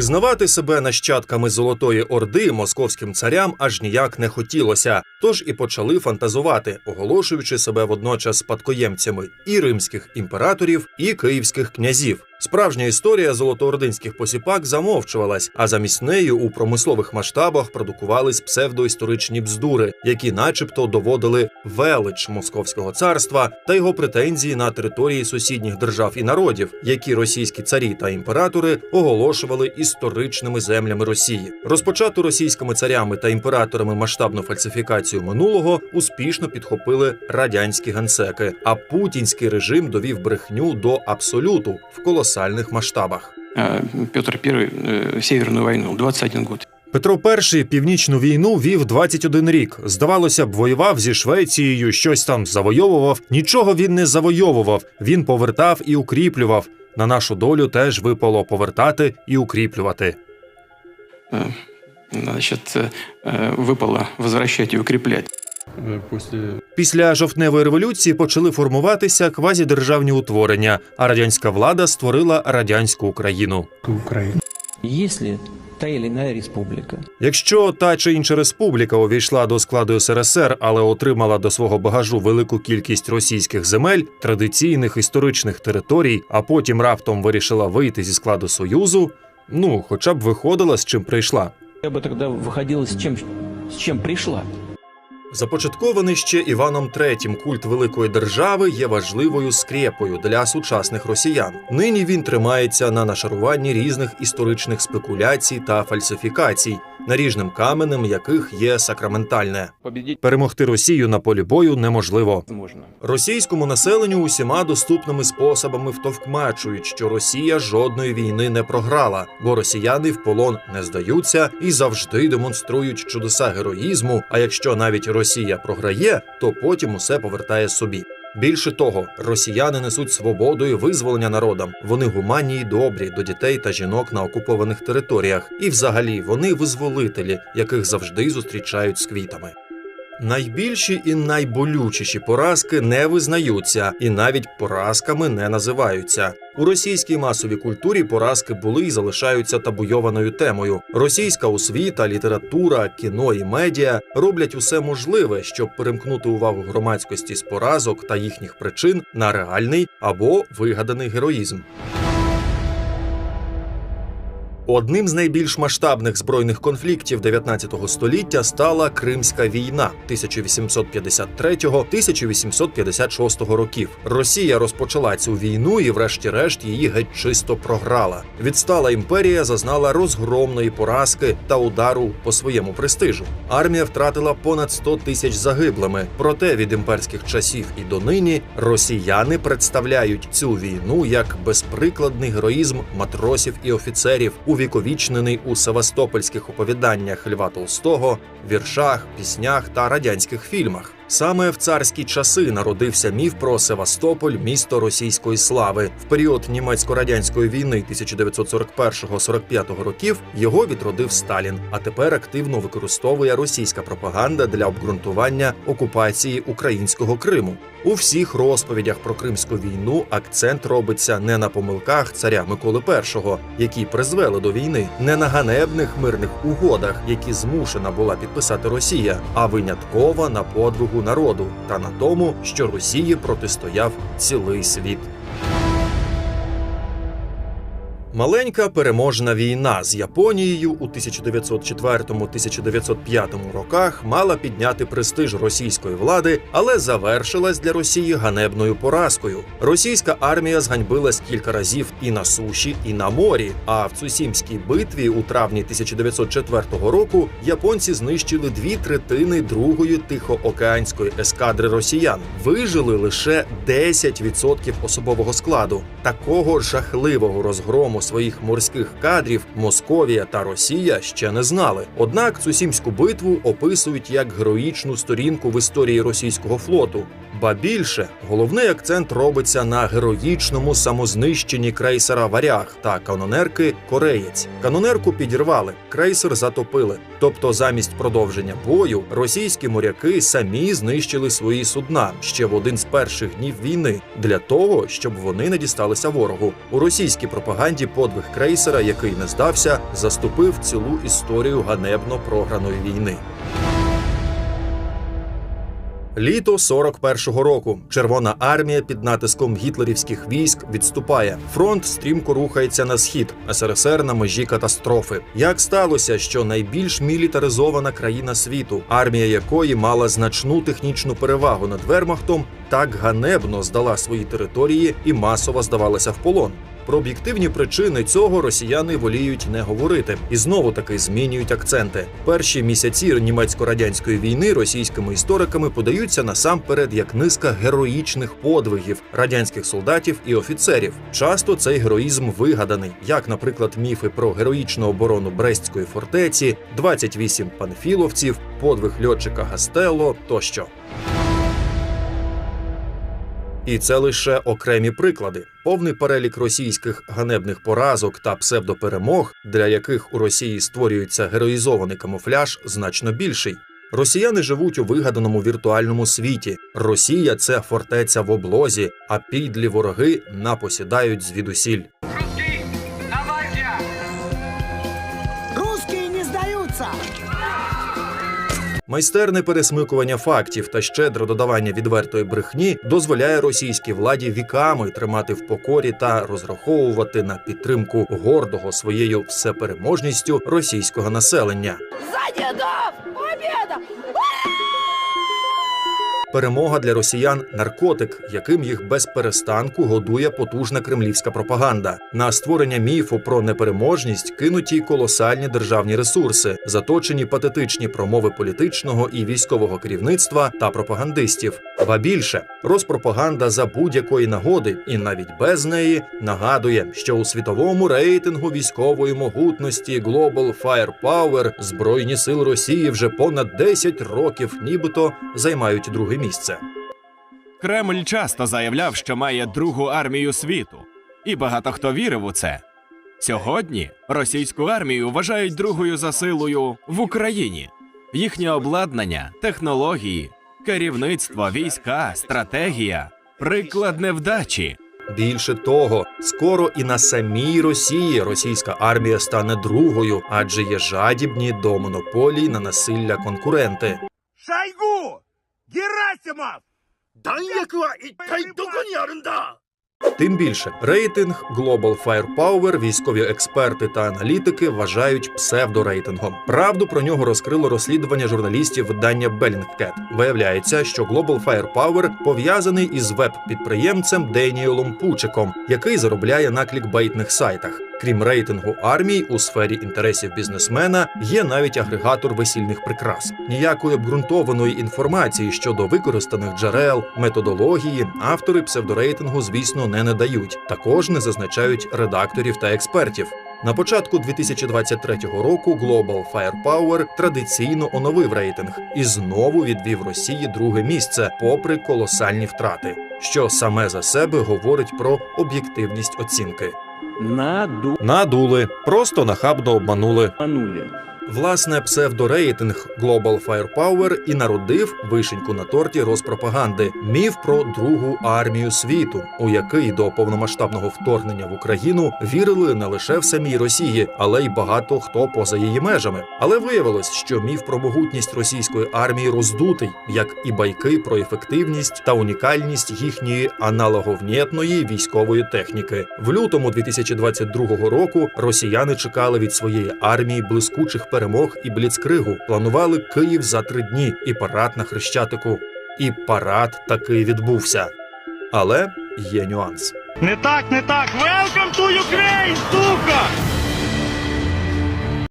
Визнавати себе нащадками Золотої Орди московським царям аж ніяк не хотілося, тож і почали фантазувати, оголошуючи себе водночас спадкоємцями і римських імператорів, і київських князів. Справжня історія золотоординських посіпак замовчувалась, а замість неї у промислових масштабах продукувались псевдоісторичні бздури, які, начебто, доводили велич московського царства та його претензії на території сусідніх держав і народів, які російські царі та імператори оголошували історичними землями Росії. Розпочату російськими царями та імператорами масштабну фальсифікацію минулого успішно підхопили радянські генсеки, а путінський режим довів брехню до абсолюту в колосальних масштабах. А Петр I э, Северную войну, 21 год. Петро І північну війну вів 21 рік. Здавалося б, воював зі Швецією, щось там завойовував. Нічого він не завойовував. Він повертав і укріплював. На нашу долю теж випало повертати і укріплювати. Э, Значит, э, э, выпало возвращать и укреплять. Э, После Після жовтневої революції почали формуватися квазідержавні утворення, а радянська влада створила радянську Україну. Украины. Если та или иная республика Якщо та чи інша республіка увійшла до складу СРСР, але отримала до свого багажу велику кількість російських земель, традиційних історичних територій, а потім раптом вирішила вийти зі складу Союзу, ну хоча б виходила з чим прийшла. я бы тогда выходила с чем, с чем пришла. Започаткований ще Іваном III культ великої держави є важливою скрепою для сучасних росіян. Нині він тримається на нашаруванні різних історичних спекуляцій та фальсифікацій, наріжним каменем яких є сакраментальне. Перемогти Росію на полі бою неможливо. Російському населенню усіма доступними способами втовкмачують, що Росія жодної війни не програла, бо росіяни в полон не здаються і завжди демонструють чудеса героїзму. А якщо навіть Росія програє, то потім усе повертає собі. Більше того, росіяни несуть свободу і визволення народам. Вони гуманні й добрі до дітей та жінок на окупованих територіях. І, взагалі, вони визволителі, яких завжди зустрічають з квітами. Найбільші і найболючіші поразки не визнаються і навіть поразками не називаються. У російській масовій культурі поразки були і залишаються табуйованою темою. Російська освіта, література, кіно і медіа роблять усе можливе, щоб перемкнути увагу громадськості з поразок та їхніх причин на реальний або вигаданий героїзм. Одним з найбільш масштабних збройних конфліктів 19 століття стала Кримська війна 1853-1856 років. Росія розпочала цю війну і, врешті-решт, її геть чисто програла. Відстала імперія зазнала розгромної поразки та удару по своєму престижу. Армія втратила понад 100 тисяч загиблими. Проте від імперських часів і донині росіяни представляють цю війну як безприкладний героїзм матросів і офіцерів, увіковічнений у севастопольських оповіданнях Льва Толстого, віршах, піснях та радянських фільмах. Саме в царські часи народився міф про Севастополь, місто російської слави. В період німецько-радянської війни 1941-45 років його відродив Сталін, а тепер активно використовує російська пропаганда для обґрунтування окупації українського Криму. У всіх розповідях про Кримську війну акцент робиться не на помилках царя Миколи І, які призвели до війни, не на ганебних мирних угодах, які змушена була підписати Росія, а винятково на подвигу народу та на тому, що Росії протистояв цілий світ. Маленька переможна війна з Японією у 1904-1905 роках мала підняти престиж російської влади, але завершилась для Росії ганебною поразкою. Російська армія зганьбилась кілька разів і на суші, і на морі. А в Цусімській битві у травні 1904 року японці знищили дві третини другої тихоокеанської ескадри росіян. Вижили лише 10% особового складу. Такого жахливого розгрому своїх морських кадрів Московія та Росія ще не знали. Однак Цусімську битву описують як героїчну сторінку в історії російського флоту. Ба більше головний акцент робиться на героїчному самознищенні крейсера Варяг та канонерки Кореєць. Канонерку підірвали, крейсер затопили. Тобто, замість продовження бою, російські моряки самі знищили свої судна ще в один з перших днів війни для того, щоб вони не дісталися ворогу. У російській пропаганді подвиг крейсера, який не здався, заступив цілу історію ганебно програної війни. Літо 41-го року. Червона армія під натиском гітлерівських військ відступає. Фронт стрімко рухається на схід. СРСР на межі катастрофи. Як сталося, що найбільш мілітаризована країна світу, армія якої мала значну технічну перевагу над Вермахтом, так ганебно здала свої території і масово здавалася в полон. Про об'єктивні причини цього росіяни воліють не говорити і знову таки змінюють акценти. Перші місяці німецько-радянської війни російськими істориками подаються насамперед як низка героїчних подвигів радянських солдатів і офіцерів. Часто цей героїзм вигаданий, як, наприклад, міфи про героїчну оборону Брестської фортеці, 28 панфіловців, подвиг льотчика Гастелло тощо. І це лише окремі приклади. Повний перелік російських ганебних поразок та псевдоперемог, для яких у Росії створюється героїзований камуфляж, значно більший. Росіяни живуть у вигаданому віртуальному світі. Росія це фортеця в облозі, а підлі вороги напосідають звідусіль. Майстерне пересмикування фактів та щедре додавання відвертої брехні дозволяє російській владі віками тримати в покорі та розраховувати на підтримку гордого своєю всепереможністю російського населення. За Перемога для росіян наркотик, яким їх без перестанку годує потужна кремлівська пропаганда. На створення міфу про непереможність кинуті колосальні державні ресурси, заточені патетичні промови політичного і військового керівництва та пропагандистів. Ба більше розпропаганда за будь-якої нагоди, і навіть без неї нагадує, що у світовому рейтингу військової могутності Global Firepower збройні сили Росії вже понад 10 років, нібито займають друге місце. Кремль часто заявляв, що має другу армію світу, і багато хто вірив у це. Сьогодні російську армію вважають другою за силою в Україні. Їхнє обладнання, технології, керівництво, війська, стратегія приклад невдачі. Більше того, скоро і на самій Росії російська армія стане другою, адже є жадібні до монополій на насилля конкуренти. Шойгу! 弾薬は一体どこにあるんだ？Тим більше рейтинг Global Firepower військові експерти та аналітики вважають псевдорейтингом. Правду про нього розкрило розслідування журналістів видання Bellingcat. Виявляється, що Global Firepower пов'язаний із веб-підприємцем Деніелом Пучиком, який заробляє на клікбейтних сайтах. Крім рейтингу армій, у сфері інтересів бізнесмена є навіть агрегатор весільних прикрас. Ніякої обґрунтованої інформації щодо використаних джерел, методології автори псевдорейтингу, звісно, не надають. Також не зазначають редакторів та експертів. На початку 2023 року Global Firepower традиційно оновив рейтинг і знову відвів Росії друге місце, попри колосальні втрати, що саме за себе говорить про об'єктивність оцінки. Надули, просто нахабно обманули. Обманули. Власне, псевдорейтинг Global Firepower і народив вишеньку на торті розпропаганди міф про другу армію світу, у який до повномасштабного вторгнення в Україну вірили не лише в самій Росії, але й багато хто поза її межами. Але виявилось, що міф про могутність російської армії роздутий, як і байки про ефективність та унікальність їхньої аналоговнєтної військової техніки. В лютому 2022 року росіяни чекали від своєї армії блискучих перемог і бліцкригу. Планували Київ за три дні і парад на Хрещатику. І парад таки відбувся. Але є нюанс. Не так, не так! Welcome to Ukraine!